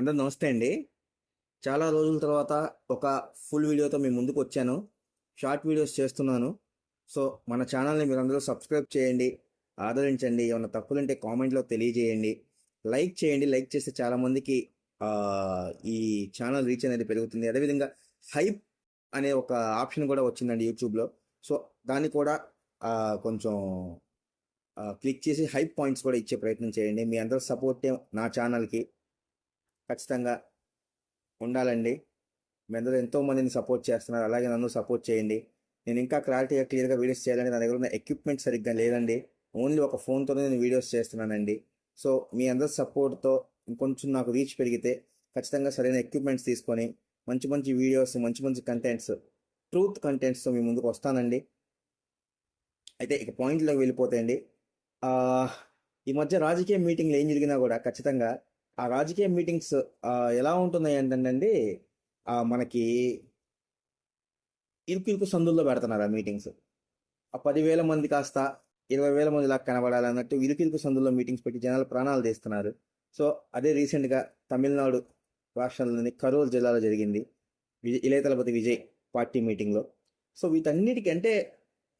అందరూ నమస్తే అండి. చాలా రోజుల తర్వాత ఒక ఫుల్ వీడియోతో మీ ముందుకు వచ్చాను. షార్ట్ వీడియోస్ చేస్తున్నాను. సో మన ఛానల్ని మీరు అందరూ సబ్స్క్రైబ్ చేయండి. ఆదరించండి. ఏమైనా తప్పులుంటే కామెంట్లో తెలియజేయండి. లైక్ చేయండి. లైక్ చేస్తే చాలామందికి ఈ ఛానల్ రీచ్ అనేది పెరుగుతుంది. అదేవిధంగా హైప్ అనే ఒక ఆప్షన్ కూడా వచ్చిందండి యూట్యూబ్లో. సో దాన్ని కూడా కొంచెం క్లిక్ చేసి హైప్ పాయింట్స్ కూడా ఇచ్చే ప్రయత్నం చేయండి. మీ అందరూ సపోర్ట్ నా ఛానల్కి. ఖచ్చితంగా ఉండాలండి. మీ అందరూ ఎంతో మందిని సపోర్ట్ చేస్తున్నారు. అలాగే నన్ను సపోర్ట్ చేయండి. నేను ఇంకా క్లారిటీగా క్లియర్గా వీడియోస్ చేయాలంటే నా దగ్గర ఉన్న ఎక్విప్మెంట్ సరిగ్గా లేదండి. ఓన్లీ ఒక ఫోన్తోనే నేను వీడియోస్ చేస్తున్నానండి. సో మీ అందరి సపోర్ట్తో ఇంకొంచెం నాకు రీచ్ పెరిగితే ఖచ్చితంగా సరైన ఎక్విప్మెంట్స్ తీసుకొని మంచి మంచి వీడియోస్ మంచి మంచి కంటెంట్స్ ట్రూత్ కంటెంట్స్తో మీ ముందుకు వస్తానండి. అయితే ఇక పాయింట్లోకి వెళ్ళిపోతాయండి ఈ మధ్య రాజకీయ మీటింగ్లు ఏం జరిగినా కూడా ఖచ్చితంగా ఆ రాజకీయ మీటింగ్స్ ఎలా ఉంటున్నాయి ఏంటంటే మనకి ఇరుకు ఇరుకు సందుల్లో పెడుతున్నారు ఆ మీటింగ్స్. ఆ పదివేల మంది కాస్త ఇరవై వేల మంది లాగా కనబడాలన్నట్టు ఇరుకు ఇరుకు సందుల్లో మీటింగ్స్ పెట్టి జనాలు ప్రాణాలు తీస్తున్నారు. సో అదే రీసెంట్గా తమిళనాడు రాష్ట్రంలోని కరూర్ జిల్లాలో జరిగింది విజయ్ ఇళయతలపతి విజయ్ పార్టీ మీటింగ్లో. సో వీటన్నిటికీ అంటే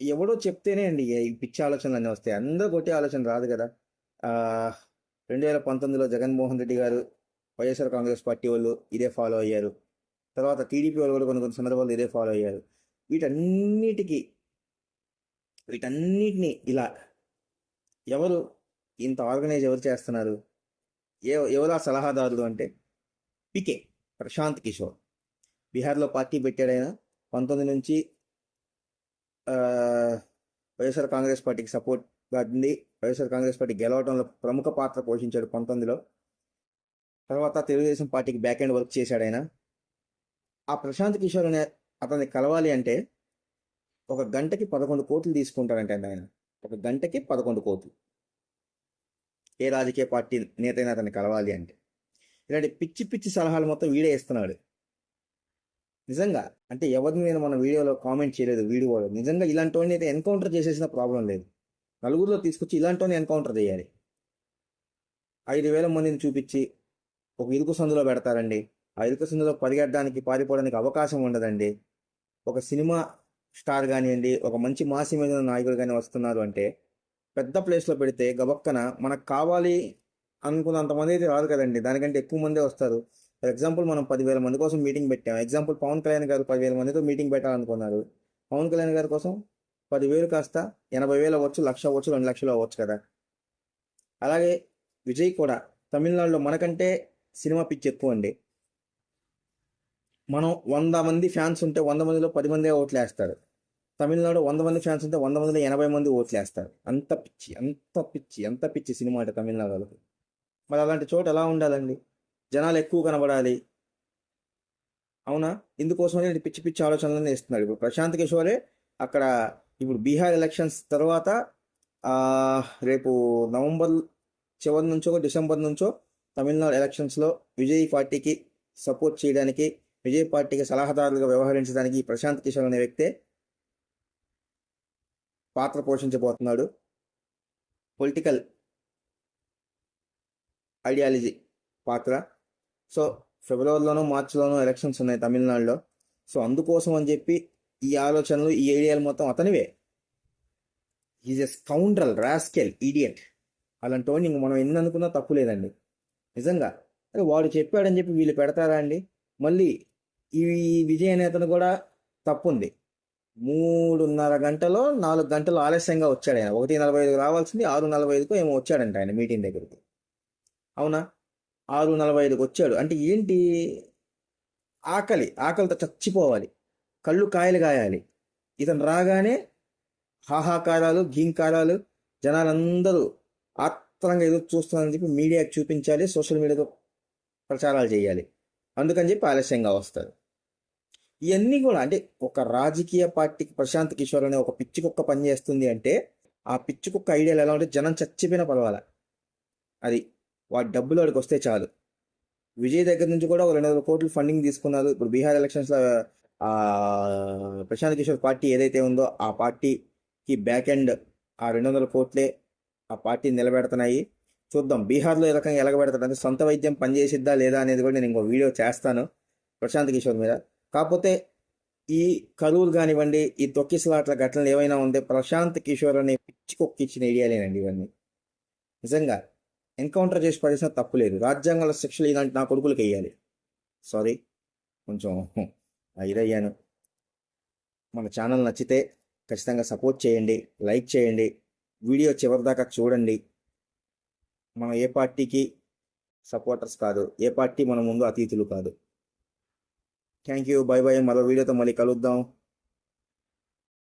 ఎవడో చెప్తేనే అండి ఈ పిచ్చి ఆలోచనలు అన్నీ వస్తాయి. అందరూ కొట్టే ఆలోచన రాదు కదా. రెండు వేల పంతొమ్మిదిలో జగన్మోహన్ రెడ్డి గారు వైఎస్ఆర్ కాంగ్రెస్ పార్టీ వాళ్ళు ఇదే ఫాలో అయ్యారు. తర్వాత టీడీపీ వాళ్ళు కూడా కొన్ని కొన్ని సందర్భాల్లో ఇదే ఫాలో అయ్యారు. వీటన్నిటికీ వీటన్నిటిని ఇలా ఎవరు ఇంత ఆర్గనైజ్ ఎవరు చేస్తున్నారు? ఏ ఎవరా ఆ సలహాదారులు అంటే పికే ప్రశాంత్ కిషోర్. బీహార్లో పార్టీ పెట్టాడు ఆయన. పంతొమ్మిది నుంచి వైఎస్ఆర్ కాంగ్రెస్ పార్టీకి సపోర్ట్ ఉంది వైఎస్ఆర్ కాంగ్రెస్ పార్టీ గెలవడంలో ప్రముఖ పాత్ర పోషించాడు పంతొమ్మిదిలో. తర్వాత తెలుగుదేశం పార్టీకి బ్యాక్ ఎండ్ వర్క్ చేశాడు ఆయన. ఆ ప్రశాంత్ కిషోర్ అనే అతన్ని కలవాలి అంటే ఒక గంటకి పదకొండు కోట్లు తీసుకుంటారంటే ఆయన. ఒక గంటకి పదకొండు కోట్లు. ఏ రాజకీయ పార్టీ నేతైనా అతన్ని కలవాలి అంటే. ఇలాంటి పిచ్చి పిచ్చి సలహాలు మొత్తం వీడే ఇస్తున్నాడు నిజంగా అంటే ఎవరిని నేను మన వీడియోలో కామెంట్ చేయలేదు వీడియోలో నిజంగా ఇలాంటి వాడిని అయితే ఎన్కౌంటర్ చేసేసిన ప్రాబ్లం లేదు. నలుగురిలో తీసుకొచ్చి ఇలాంటి ఎన్కౌంటర్ చేయాలి. ఐదు వేల మందిని చూపించి ఒక ఇరుకు సందులో పెడతారండి. ఆ ఇరుకు సందులో పరిగెట్టడానికి పారిపోవడానికి అవకాశం ఉండదండి. ఒక సినిమా స్టార్ కానివ్వండి ఒక మంచి మాసి మీద నాయకుడు కానీ వస్తున్నారు అంటే పెద్ద ప్లేస్లో పెడితే గబక్కన మనకు కావాలి అనుకున్నంతమంది అయితే రాదు కదండి. దానికంటే ఎక్కువ మందే వస్తారు. ఫర్ ఎగ్జాంపుల్ మనం పదివేల మంది కోసం మీటింగ్ పెట్టాం. ఎగ్జాంపుల్ పవన్ కళ్యాణ్ గారు పదివేల మందితో మీటింగ్ పెట్టాలనుకున్నారు. పవన్ కళ్యాణ్ గారి కోసం పదివేలు కాస్త ఎనభై వేలు అవ్వచ్చు లక్ష అవ్వచ్చు రెండు లక్షలు అవ్వచ్చు కదా. అలాగే విజయ్ కూడా తమిళనాడులో మనకంటే సినిమా పిచ్చి ఎక్కువ అండి మనం వంద మంది ఫ్యాన్స్ ఉంటే వంద మందిలో పది మందే ఓట్లు వేస్తారు. తమిళనాడు వంద మంది ఫ్యాన్స్ ఉంటే వంద మందిలో ఎనభై మంది ఓట్లు వేస్తారు. అంత పిచ్చి అంత పిచ్చి అంత పిచ్చి సినిమా అంటే తమిళనాడులో. మరి అలాంటి చోట ఎలా ఉండాలండి? జనాలు ఎక్కువ కనబడాలి. అవునా? ఇందుకోసమే పిచ్చి పిచ్చి ఆలోచనలన్నీ ఇస్తున్నాడు ఇప్పుడు ప్రశాంత్ కిషోరే అక్కడ ఇప్పుడు బీహార్ ఎలక్షన్స్ తర్వాత రేపు నవంబర్ చివరి నుంచో డిసెంబర్ నుంచో తమిళనాడు ఎలక్షన్స్లో విజయ్ పార్టీకి సపోర్ట్ చేయడానికి విజయ్ పార్టీకి సలహాదారులుగా వ్యవహరించడానికి ప్రశాంత్ కిషోర్ అనే వ్యక్తే పాత్ర పోషించబోతున్నాడు. పొలిటికల్ ఐడియాలజీ పాత్ర. సో ఫిబ్రవరిలోనూ మార్చిలోనూ ఎలక్షన్స్ ఉన్నాయి తమిళనాడులో. సో అందుకోసం అని చెప్పి ఈ ఆలోచనలు ఈ ఐడియాలు మొత్తం అతనివే. Is a scoundrel rascal idiot అలాంటి వాడిని ఇంక మనం ఎన్ని అనుకున్నా తప్పు లేదండి. నిజంగా. అరే వాడు చెప్పాడని చెప్పి వీళ్ళు పెడతారా అండి? మళ్ళీ ఈ విజయ నేతను కూడా తప్పు ఉంది మూడున్నర గంటలో నాలుగు గంటలు ఆలస్యంగా వచ్చాడు ఆయన. ఒకటి నలభై ఐదుకు రావాల్సింది ఆరు నలభై ఐదుకు ఏమో వచ్చాడంట ఆయన మీటింగ్ దగ్గరికి. అవునా? ఆరు నలభై ఐదుకి వచ్చాడు. అంటే ఏంటి? ఆకలి. ఆకలితో చచ్చిపోవాలి. కళ్ళు కాయలు కాయాలి. ఇతను రాగానే హాహాకారాలు గీంకారాలు జనాలందరూ ఆత్రంగా ఎదురు చూస్తున్నారని చెప్పి మీడియాకి చూపించాలి సోషల్ మీడియాతో ప్రచారాలు చేయాలి. అందుకని చెప్పి ఆలస్యంగా వస్తారు. ఇవన్నీ కూడా అంటే ఒక రాజకీయ పార్టీకి ప్రశాంత్ కిషోర్ అనే ఒక పిచ్చి కుక్క పనిచేస్తుంది అంటే ఆ పిచ్చి కుక్క ఐడియాలు ఎలా ఉంటే జనం చచ్చిపోయినా పర్వాలా. అది వాడి డబ్బులు వాడికి వస్తే చాలు. విజయ్ దగ్గర నుంచి కూడా ఒక రెండు వందల కోట్లు ఫండింగ్ తీసుకున్నారు. ఇప్పుడు బీహార్ ఎలక్షన్స్లో ప్రశాంత్ కిషోర్ పార్టీ ఏదైతే ఉందో ఆ పార్టీకి బ్యాక్ ఎండ్ ఆ రెండు వందల కోట్లే ఆ పార్టీ నిలబెడుతున్నాయి. చూద్దాం బీహార్లో ఏ రకంగా ఎలగబెడతాడు అంటే సొంత వైద్యం పనిచేసిద్దా లేదా అనేది కూడా నేను ఇంకో వీడియో చేస్తాను ప్రశాంత్ కిషోర్ మీద. కాకపోతే ఈ కరువులు కానివ్వండి ఈ తొక్కిసలాట్ల ఘటనలు ఏవైనా ఉంటే ప్రశాంత్ కిషోర్ అనే పిచ్చికొక్కిచ్చిన ఏరియాలేనండి ఇవన్నీ. నిజంగా ఎన్కౌంటర్ చేసి పడేసిన తప్పు లేదు. రాజ్యాంగంలో శిక్షలు ఇలాంటి నా కొడుకులకు వేయాలి. సారీ కొంచెం ఇదయ్యాను మన ఛానల్ నచ్చితే ఖచ్చితంగా సపోర్ట్ చేయండి లైక్ చేయండి వీడియో చివరిదాకా చూడండి. మనం ఏ పార్టీకి సపోర్టర్స్ కాదు ఏ పార్టీ మన ముందు అతీతులు కాదు. Thank you bye bye. మరో వీడియోతో మళ్ళీ కలుద్దాం.